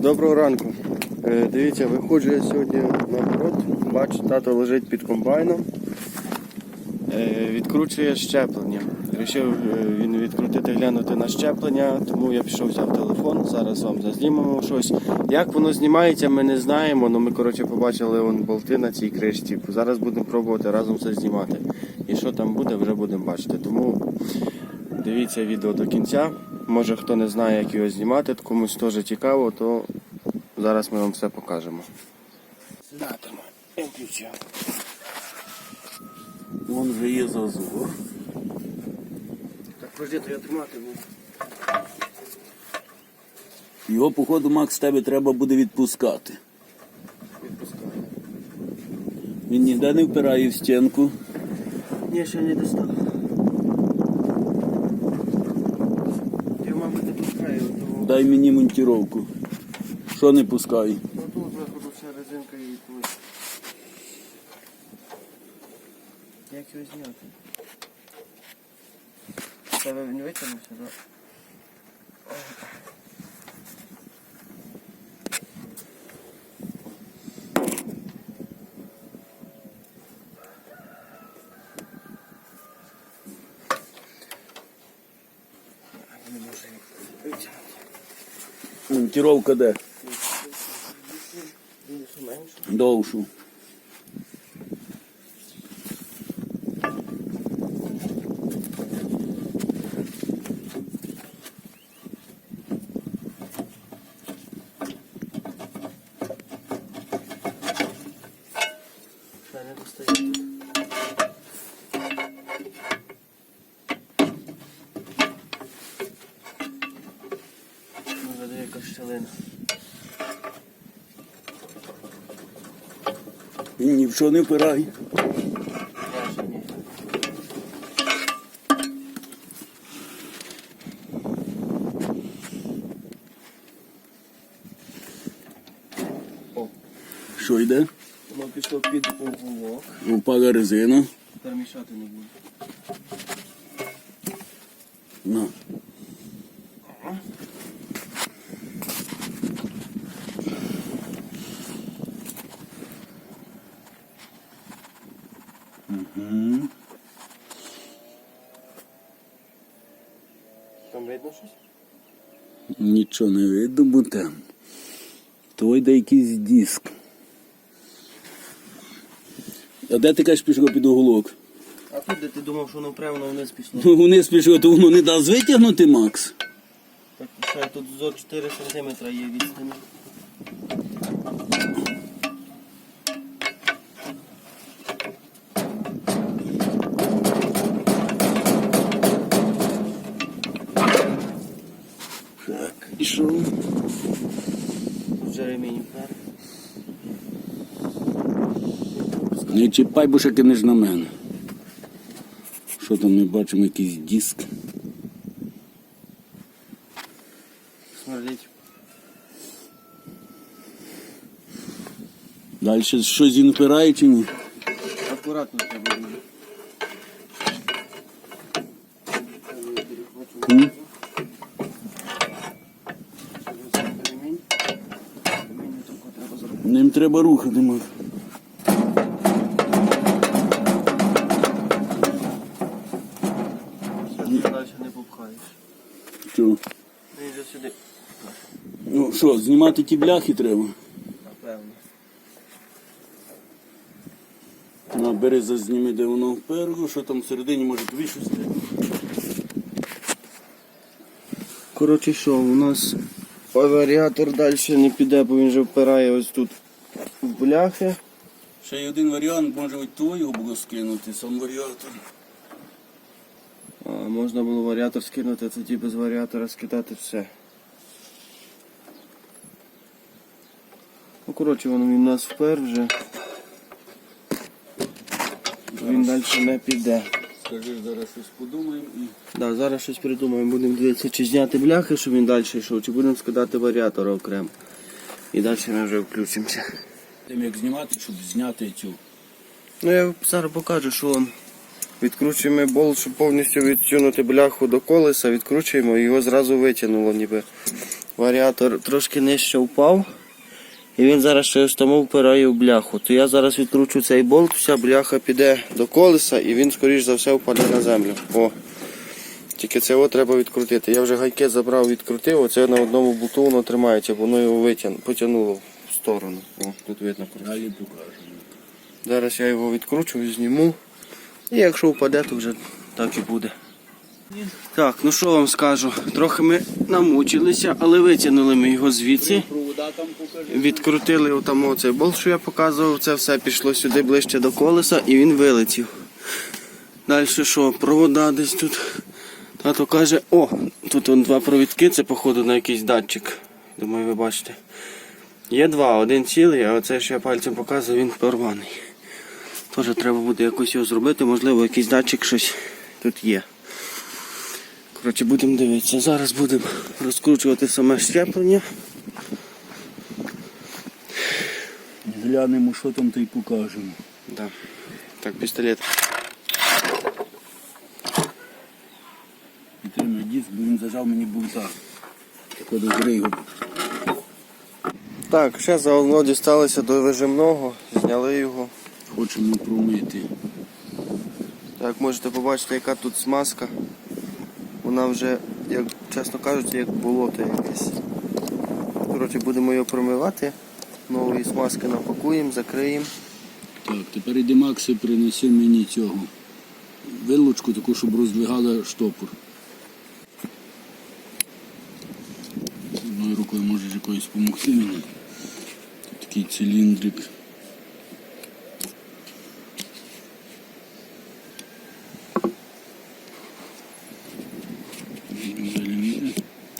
Доброго ранку. Е, Дивіться, виходжу я сьогодні на город. Бачу, тато лежить під комбайном. Е, Відкручує щеплення. Рішив е, він відкрутити, глянути на щеплення, тому я пішов взяв телефон. Зараз вам зазнімемо щось. Як воно знімається, ми не знаємо. але ми коротше побачили вон болти на цій кришці. Зараз будемо пробувати разом все знімати. І що там буде, вже будемо бачити. Тому дивіться відео до кінця. Може хто не знає, як його знімати, комусь теж цікаво, то зараз ми вам все покажемо. Я включав. Вон вже є зазор. Так, подожди, то я тримати буду. Його, походу, Макс, тебе треба буде відпускати. Відпускаю. Він ніде не впирає в стінку. Ні, ще не достав. Я, мабуть, не пускаю, тому Дай мені монтіровку. Що не пускай? ну, тут виходу вся резинка і тут. Як його зняти? Тебе він витягнувся, так? Не Монтіровка де? Довшу. Ще не достає. Він ні в що не впирає. Що йде? воно пішло під уголок. Упала резина. Тепер мішати не буде. На. Угу. Там видно щось? Нічого не видно, там. То йде якийсь диск. А де ти кажеш пішло під уголок? А тут де ти думав, що воно прямо вниз пішло? Ну, вниз пішло, то воно не дасть витягнути, Макс. Так, ще тут зо 4 см є відстані. Вже ремінь вперед. Не чіпай, бо ще кинеш на мене. Що там ми бачимо, якийсь диск. Смердить. Далі щось він впирає чи ні? Акуратно треба дуже. М? Ремінь. Ремінь отако треба зробити. Ним треба рухати. Все, ти далі не попхаєш. Він вже сюди, Ну що, знімати ті бляхи треба? напевно. На, бери зазніми, де воно вперед, що там всередині може тобі щось треба. Коротше, що, у нас варіатор далі не піде, бо він вже впирає ось тут в бляхи. Ще є один варіант, може ось твого було скинути, сам варіатор. А, можна було варіатор скинути, а тоді без варіатора скидати все. Ну, коротше, воно він у нас впер вже. Він далі не піде. Скажи, зараз щось подумаємо і. Да, зараз щось придумаємо. Будемо дивитися, чи зняти бляхи, щоб він далі йшов, чи будемо скидати варіатор окремо. І далі ми вже включимося. Тим як знімати, щоб зняти цю. Ну я зараз покажу, що Відкручуємо болт, щоб повністю відтягнути бляху до колеса, відкручуємо і його зразу витягнуло, ніби варіатор трошки нижче впав. І він зараз щось тому впирає в бляху. То я зараз відкручу цей болт, вся бляха піде до колеса і він, скоріш за все, впаде на землю. О. Тільки це треба відкрутити. Я вже гайки забрав, відкрутив, оце на одному болту воно тримається, воно його витяг... потягнуло в сторону. О, тут видно. Далі покажемо. Зараз я його відкручу і зніму. І якщо впаде, то вже так і буде. Так, ну що вам скажу, трохи ми намучилися, але витягнули ми його звідси. Відкрутили отам оцей болт, що я показував, це все пішло сюди ближче до колеса і він вилетів. Далі що, провода десь тут. Тато каже, о, тут вон два провідки, це походу на якийсь датчик. Думаю, ви бачите. Є два, один цілий, а оце, що я пальцем показую, він порваний. Теж треба буде якось його зробити, можливо, якийсь датчик щось тут є. Коротше, будемо дивитися. Зараз будемо розкручувати саме щеплення. Глянемо, що там та й покажемо. Да. Так, пістолет. Підтримай диск, бо він зажав мені болта. Так от зри його. Так, ще заодно дісталися до вижимного, зняли його. Хочемо промити. Так, можете побачити, яка тут смазка. Вона вже, як чесно кажучи, як болото якесь. Коротше, будемо його промивати. Нової смазки напакуємо, закриємо. Так, тепер іди Макси, принеси мені цього. Вилочку таку, щоб роздвигала штопор. Одною рукою можеш якоюсь допомогти мені. Такий циліндрик.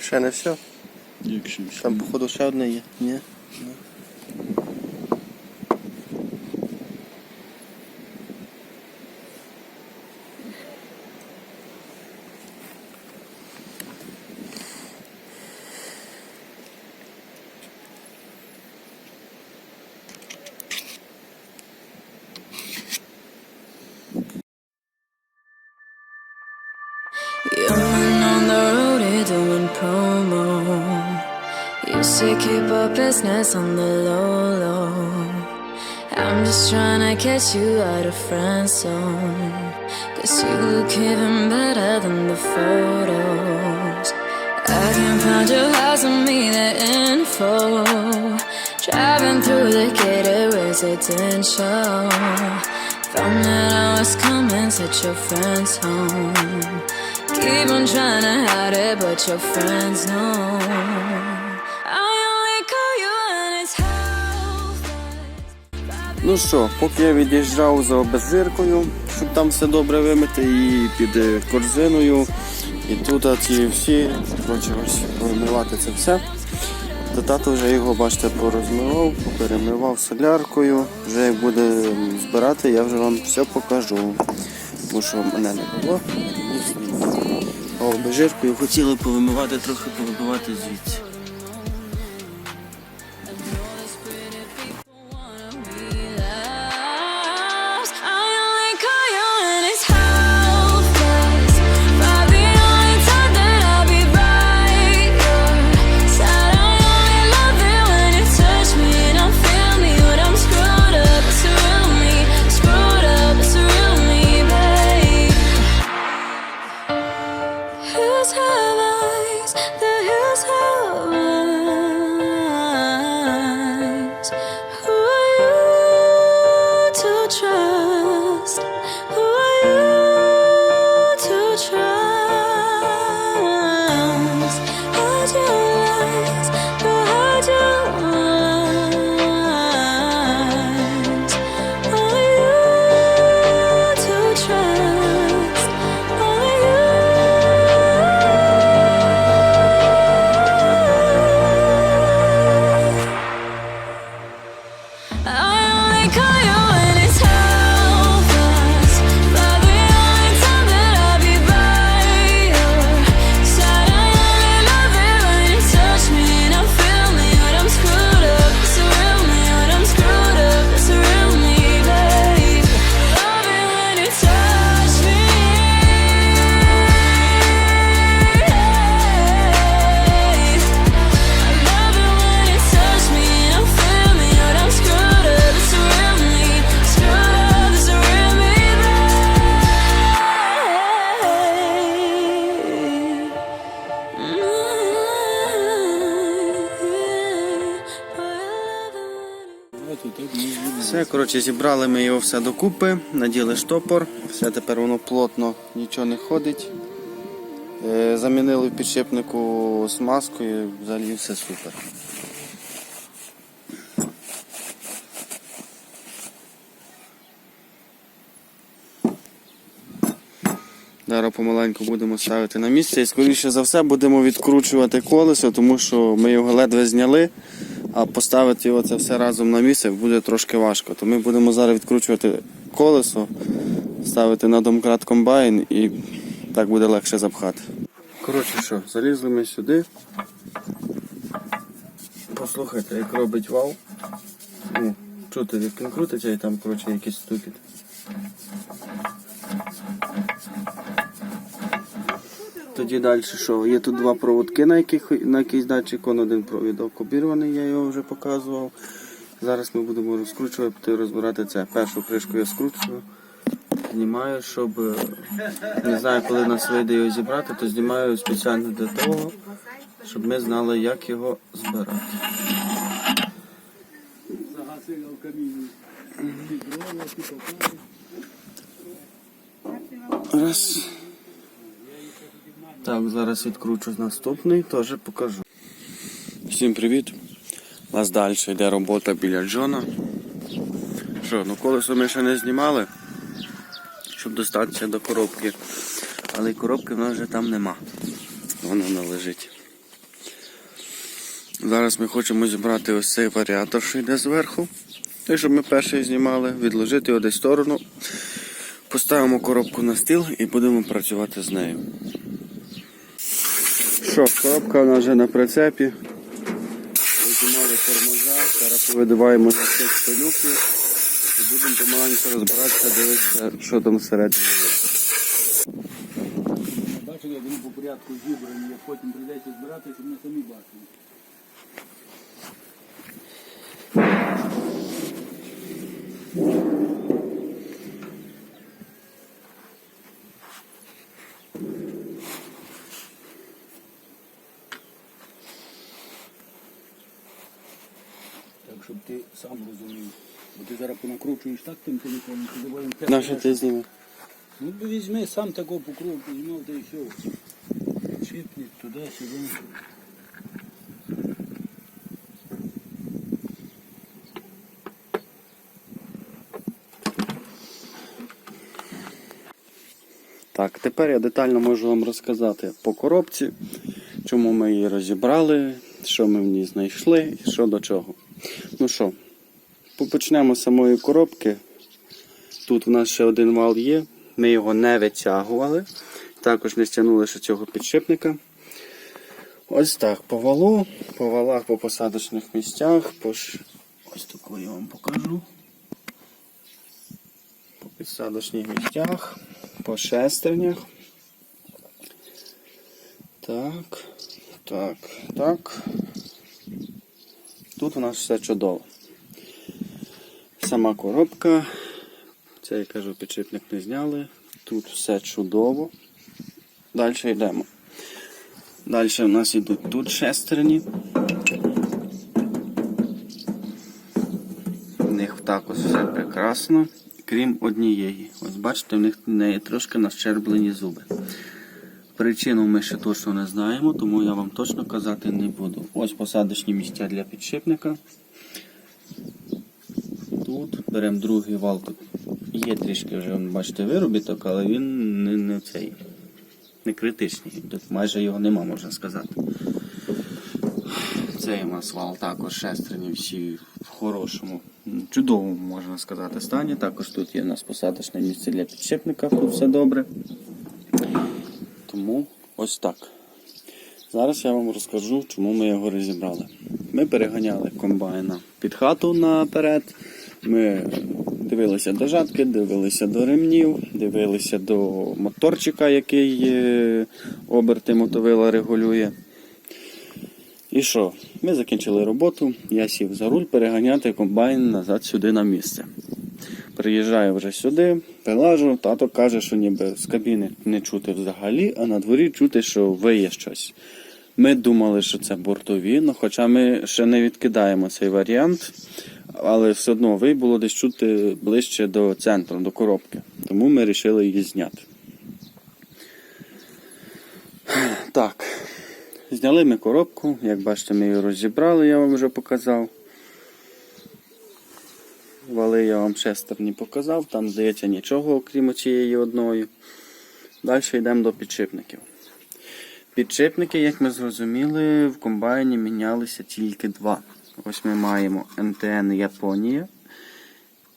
Ще не все. Якщо все. Там, походу, ще одне є. Ні? Promo. You say keep up business on the low low. I'm just trying to catch you out of friend zone. Cause you look even better than the photos. I can find your house and me the info. Driving through the gated residential. Found that I was coming, set your friends home. Keep on trying to hide it, but your friends know. Ну що, поки я від'їжджав за обезжиркою, щоб там все добре вимити, і під е, корзиною, і тут ці всі, коротше, ось вимивати це все. То тато вже його, бачите, порозмивав, перемивав соляркою. Вже як буде збирати, я вже вам все покажу. Бо що мене не було. Ні знімати. А хотіли повимивати, трохи повибивати звідси. Все, коротше, зібрали ми його все докупи, наділи штопор, все тепер воно плотно, нічого не ходить. Е, Замінили в підшипнику смазкою, взагалі все супер. Зараз помаленьку будемо ставити на місце і скоріше за все будемо відкручувати колесо, тому що ми його ледве зняли, а поставити його це все разом на місце буде трошки важко. То ми будемо зараз відкручувати колесо, ставити на домкрат комбайн і так буде легше запхати. Коротше що, залізли ми сюди. Послухайте, як робить вал. Ну, чути, як він крутиться і там коротше якийсь стукіт. Тоді далі що? Є тут два проводки, на яких на якийсь датчик, он один провідок обірваний, я його вже показував. Зараз ми будемо розкручувати, розбирати це. Першу кришку я скручую, знімаю, щоб е, не знаю, коли нас вийде його зібрати, то знімаю спеціально для того, щоб ми знали, як його збирати. Раз. Так, зараз відкручу наступний, теж покажу. Всім привіт. У нас далі йде робота біля Джона. Що, ну колесо ми ще не знімали, щоб достатися до коробки. Але коробки в нас вже там нема. Вона не лежить. Зараз ми хочемо зібрати ось цей варіатор, що йде зверху. І щоб ми перший знімали, відложити його десь в сторону. Поставимо коробку на стіл і будемо працювати з нею. Що, коробка у нас вже на прицепі. Знімали тормоза, зараз повидуваємо за цих столюків і будемо помаленьку розбиратися, дивитися, що там всередині є. Бачили, вони по порядку зібрані, як потім прийдеться збирати, щоб ми самі бачили. Так, щоб ти сам розумів. Бо понакручуєш так тим телефоном, ти забуваємо Нащо ти знімеш? Ну візьми сам такого по кругу, знімав та і все. Чіпні туди-сюди. Так, тепер я детально можу вам розказати по коробці, чому ми її розібрали, що ми в ній знайшли і що до чого. Ну що, почнемо з самої коробки. Тут в нас ще один вал є, ми його не витягували, також не стягнули ще цього підшипника. Ось так, по валу, по валах, по посадочних місцях, по ось таку я вам покажу. По підсадочних місцях, по шестернях. Так, так, так. Тут у нас все чудово. Сама коробка. Це я кажу, підшипник не зняли. Тут все чудово. Далі йдемо. Далі у нас йдуть тут шестерні. В них також все прекрасно, крім однієї. Ось бачите, в них в неї трошки нащерблені зуби. Причину ми ще точно не знаємо, тому я вам точно казати не буду. Ось посадочні місця для підшипника. Тут беремо другий вал. Тут є трішки вже, бачите, виробіток, але він не, не цей. Не критичний. Тут майже його нема, можна сказати. Цей у нас вал також шестерні всі в хорошому, чудовому, можна сказати, стані. Також тут є у нас посадочне місце для підшипника, тут все добре. Тому ось так. Зараз я вам розкажу, чому ми його розібрали. Ми переганяли комбайна під хату наперед. Ми дивилися до жатки, дивилися до ремнів, дивилися до моторчика, який е, оберти мотовила регулює. І що? Ми закінчили роботу, я сів за руль переганяти комбайн назад сюди на місце. Приїжджаю вже сюди, прилажу, тато каже, що ніби з кабіни не чути взагалі, а на дворі чути, що виє щось. Ми думали, що це бортові, ну хоча ми ще не відкидаємо цей варіант. Але все одно вий було десь чути ближче до центру, до коробки. Тому ми вирішили її зняти. Так. Зняли ми коробку, як бачите, ми її розібрали, я вам вже показав. Вали я вам шестерні показав, там здається нічого, окрім цієї одної. Далі йдемо до підшипників. Підшипники, як ми зрозуміли, в комбайні мінялися тільки два. Ось ми маємо НТН Японія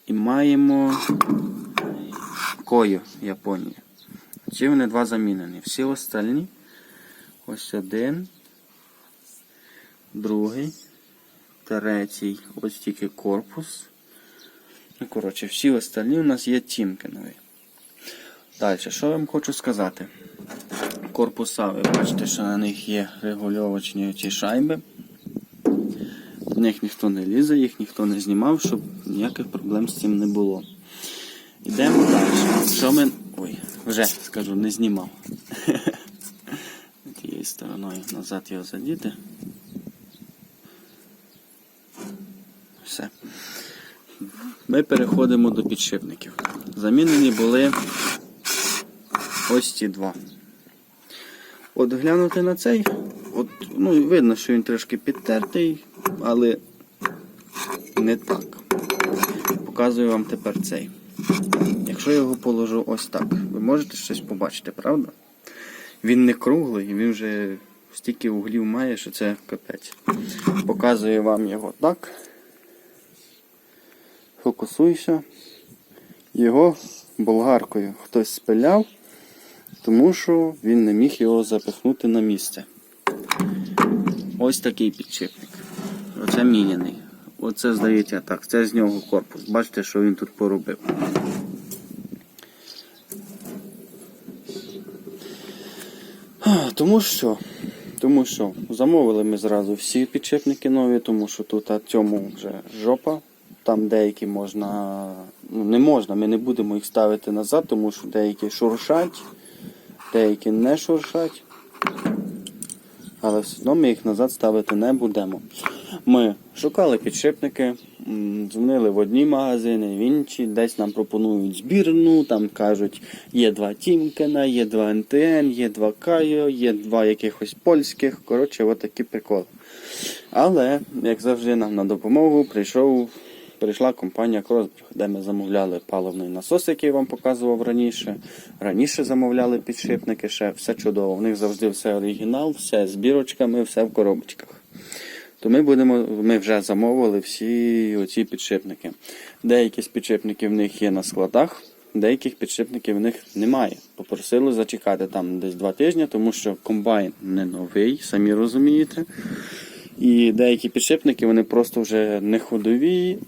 і маємо Кою Японія. Ці вони два замінені. Всі остальні. Ось один, другий, третій, ось тільки корпус. Ну, коротше, всі остальні у нас є тімки нові. Далі, що я вам хочу сказати? Корпуса, ви бачите, що на них є регульовочні ці шайби. В них ніхто не лізе, їх ніхто не знімав, щоб ніяких проблем з цим не було. Йдемо далі. Що ми. Ой, вже скажу, не знімав. Тією стороною назад його задіти. Все. Ми переходимо до підшипників. Замінені були ось ці два. От глянути на цей, ну, видно, що він трошки підтертий, але не так. Показую вам тепер цей. Якщо я його положу ось так, ви можете щось побачити, правда? Він не круглий, він вже стільки углів має, що це капець. Показую вам його так. Фокусуйся. Його болгаркою хтось спиляв, тому що він не міг його запихнути на місце. Ось такий підшипник. Оце міняний. Оце здається так, це з нього корпус. Бачите, що він тут поробив. Тому що, тому що замовили ми зразу всі підшипники нові, тому що тут а цьому вже жопа. Там деякі можна, ну не можна, ми не будемо їх ставити назад, тому що деякі шуршать, деякі не шуршать. Але все одно ми їх назад ставити не будемо. Ми шукали підшипники, дзвонили в одні магазини, в інші, десь нам пропонують збірну, там кажуть, є два Тімкена, є два НТН, є два Кайо, є два якихось польських. Коротше, от такі приколи. Але, як завжди, нам на допомогу прийшов, прийшла компанія Кросберг, де ми замовляли паливний насос, який я вам показував раніше. Раніше замовляли підшипники, ще все чудово. У них завжди все оригінал, все з бірочками, все в коробочках. То ми будемо, ми вже замовили всі оці підшипники. Деякі з підшипників в них є на складах, деяких підшипників в них немає. Попросили зачекати там десь два тижні, тому що комбайн не новий, самі розумієте. І деякі підшипники вони просто вже не ходові,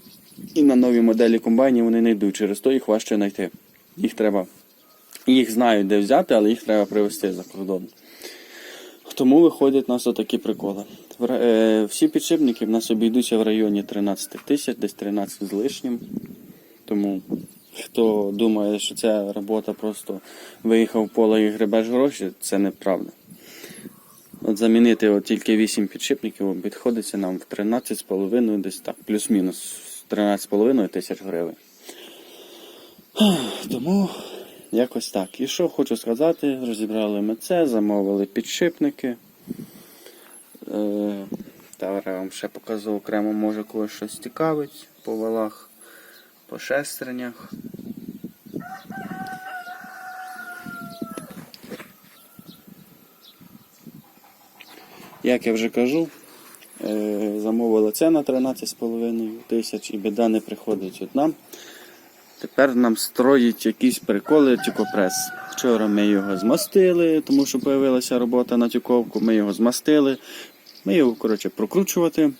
і на нові моделі комбайнів вони не йдуть. Через то їх важче знайти. Їх треба. Їх знають, де взяти, але їх треба привезти за кордон. Тому виходять у нас отакі приколи. Е, Всі підшипники в нас обійдуться в районі 13 тисяч, десь 13 з лишнім. Тому хто думає, що ця робота просто виїхав в поле і гребеш гроші, це неправда. От замінити от тільки 8 підшипників обходиться нам в 13,5 десь так, плюс-мінус 13,5 тисяч гривень. Тому якось так. І що хочу сказати, розібрали ми це, замовили підшипники. Е, Та я вам ще покажу окремо, може когось щось цікавить по валах, по шестернях. Як я вже кажу, е, замовили це на 13,5 тисяч і біда не приходить нам. Тепер нам строїть якісь приколи тюкопрес. Вчора ми його змастили, тому що з'явилася робота на тюковку. Ми його змастили. Ми його коротше, прокручувати,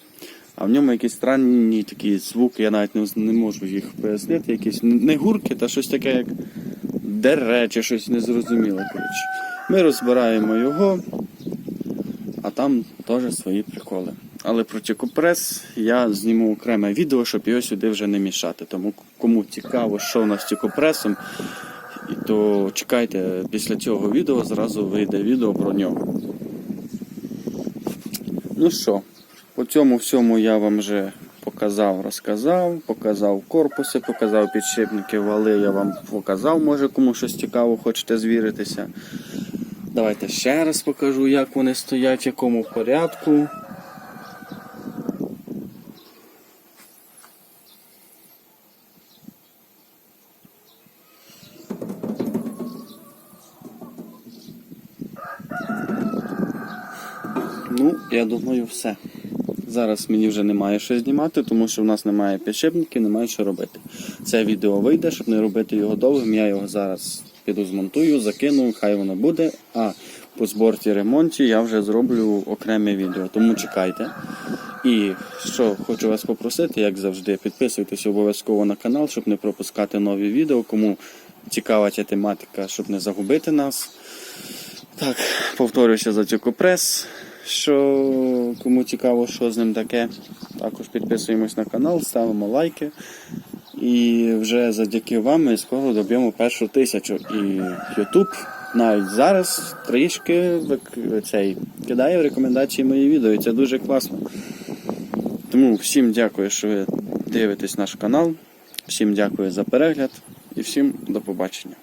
а в ньому якісь странні такі звуки, я навіть не, не можу їх пояснити. Якісь не гурки, та щось таке, як дере чи щось незрозуміле. Коротше. Ми розбираємо його, а там теж свої приколи. Але про тікопрес я зніму окреме відео, щоб його сюди вже не мішати. Тому кому цікаво, що в нас з тікопресом, то чекайте, після цього відео зразу вийде відео про нього. Ну що, по цьому всьому я вам вже показав, розказав, показав корпуси, показав підшипники, вали, я вам показав, може кому щось цікаво, хочете звіритися. Давайте ще раз покажу, як вони стоять, в якому порядку. Ну, я думаю, все. Зараз мені вже немає що знімати, тому що в нас немає підшипників, немає що робити. Це відео вийде, щоб не робити його довгим. Я його зараз піду змонтую, закину, хай воно буде. А по зборці ремонті я вже зроблю окреме відео, тому чекайте. І що хочу вас попросити, як завжди, підписуйтесь обов'язково на канал, щоб не пропускати нові відео. Кому цікава ця тематика, щоб не загубити нас. Так, повторюся за Тюкопрес, що кому цікаво, що з ним таке. Також підписуємось на канал, ставимо лайки. І вже завдяки вам ми скоро доб'ємо першу тисячу. І YouTube навіть зараз трішки цей, кидає в рекомендації мої відео, і це дуже класно. Тому всім дякую, що ви дивитесь наш канал. Всім дякую за перегляд і всім до побачення.